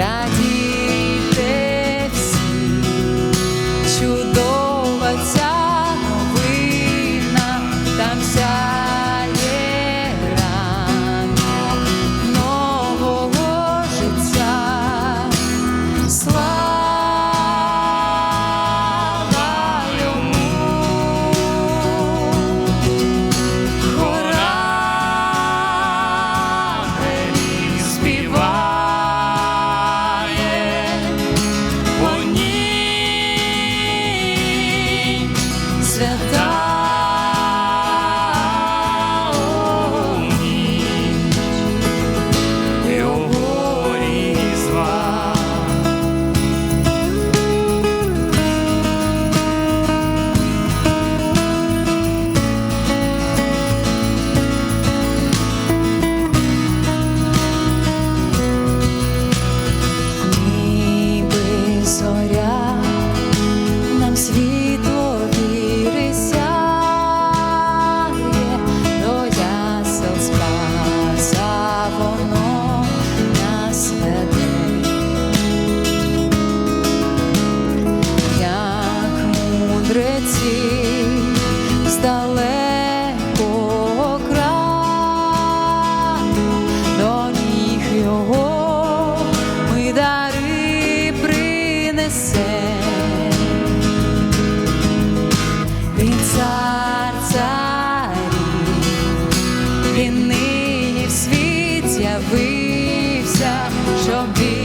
cidade. несе, він цар царів, нині в світ з'явився, щоб.